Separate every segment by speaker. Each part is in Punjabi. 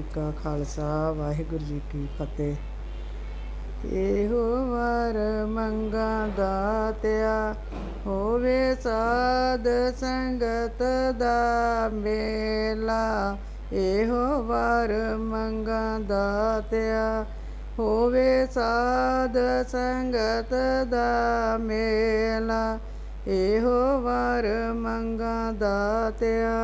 Speaker 1: ਜੀ ਕਾ ਖਾਲਸਾ, ਵਾਹਿਗੁਰੂ ਜੀ ਕੀ ਫਤਿਹ। ਇਹੋ ਵਰ ਮੰਗਾ ਦਾਤਿਆ ਹੋਵੇ ਸਾਧ ਸੰਗਤ ਦਾ ਮੇਲਾ। ਇਹੋ ਵਰ ਮੰਗਾ ਦਾਤਿਆ ਹੋਵੇ ਸਾਧ ਸੰਗਤ ਦਾ ਮੇਲਾ। ਇਹੋ ਵਰ ਮੰਗਾ ਦਾਤਿਆ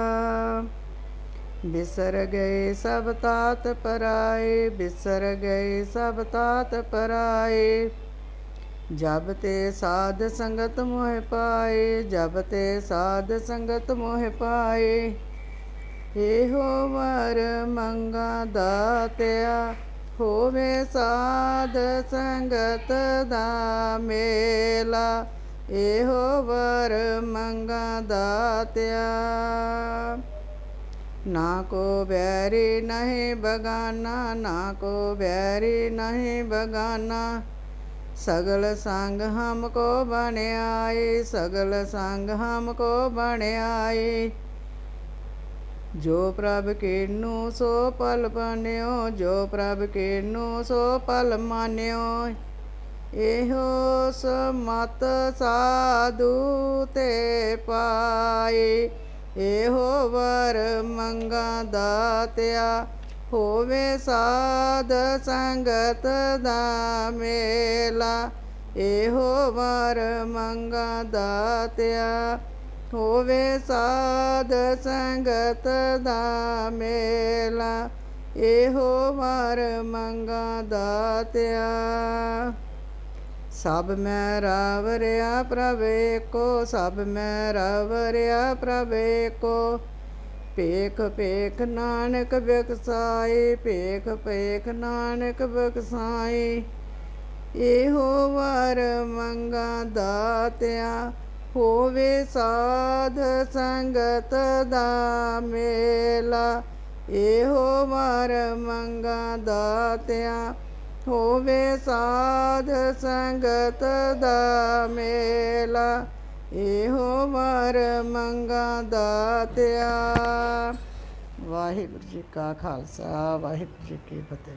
Speaker 1: ਬਿਸਰ ਗਏ ਸਭ ਤਾਤ ਪਰਾਏ, ਬਿਸਰ ਗਏ ਸਭ ਤਾਤ ਪਰਾਏ। ਜਬ ਤੇ ਸਾਧ ਸੰਗਤ ਮੋਹ ਪਾਏ, ਜਬ ਤੇ ਸਾਧ ਸੰਗਤ ਮੋਹ ਪਾਏ। ਇਹੋ ਵਰ ਮੰਗਾ ਦਾਤਿਆ, ਹੋਵੇ ਸਾਧ ਸੰਗਤ ਦਾ ਮੇਲਾ। ਇਹੋ ਵਰ ਮੰਗਾ ਦਾਤਿਆ। ਨਾ ਕੋ ਬੈਰੀ ਨਹੀਂ ਬਗਾਨਾ, ਨਾ ਕੋ ਬੈਰੀ ਨਹੀਂ ਬਗਾਨਾ। ਸਗਲ ਸੰਗ ਹਮ ਕੋ ਬਣਾਏ ਸਗਲ ਸੰਗ ਹਮ ਕੋ ਬਣਾਏ ਜੋ ਪ੍ਰਭ ਕੀਨੂ ਸੋ ਪਲ ਬਨਿਓ ਜੋ ਪ੍ਰਭ ਕੀਨੂ ਸੋ ਪਲ ਮਾਨਿਓ। ਇਹੋ ਸਮਤ ਸਾਧੂ ਤੇ ਪਾਏ। ਇਹੋ ਵਰ ਮੰਗਾ ਦਾਤਿਆ ਹੋਵੇ ਸਾਧ ਸੰਗਤ ਦਾ ਮੇਲਾ। ਇਹੋ ਵਰ ਮੰਗਾ ਦਾਤਿਆ ਹੋਵੇ ਸਾਧ ਸੰਗਤ ਦਾ ਮੇਲਾ। ਇਹੋ ਵਰ ਮੰਗਾ ਦਾਤਿਆ ਸਭ ਮੈਂ ਰਾਵਰਿਆ ਪ੍ਰਵੇ ਕੋ ਸਭ ਮੈਂ ਰਾਵਰਿਆ ਪ੍ਰਵੇ ਕੋ ਪੇਖ ਪੇਖ ਨਾਨਕ ਬਿਕਸਾਈ ਪੇਖ ਪੇਖ ਨਾਨਕ ਬਿਕਸਾਈ ਇਹੋ ਵਰ ਮੰਗਾ ਦਾਤਿਆ, ਹੋਵੇ ਸਾਧ ਸੰਗਤ ਦਾ ਮੇਲਾ। ਇਹੋ ਵਰ ਮੰਗਾ ਦਾਤਿਆ ਹੋਵੇ ਸਾਧ ਸੰਗਤ ਦਾ ਮੇਲਾ, ਇਹੋ ਵਰ ਮੰਗਾ ਦਾਤਿਆ ਵਾਹਿਗੁਰੂ ਜੀ ਕਾ ਖਾਲਸਾ, ਵਾਹਿਗੁਰੂ ਜੀ ਕੀ ਫਤਿਹ।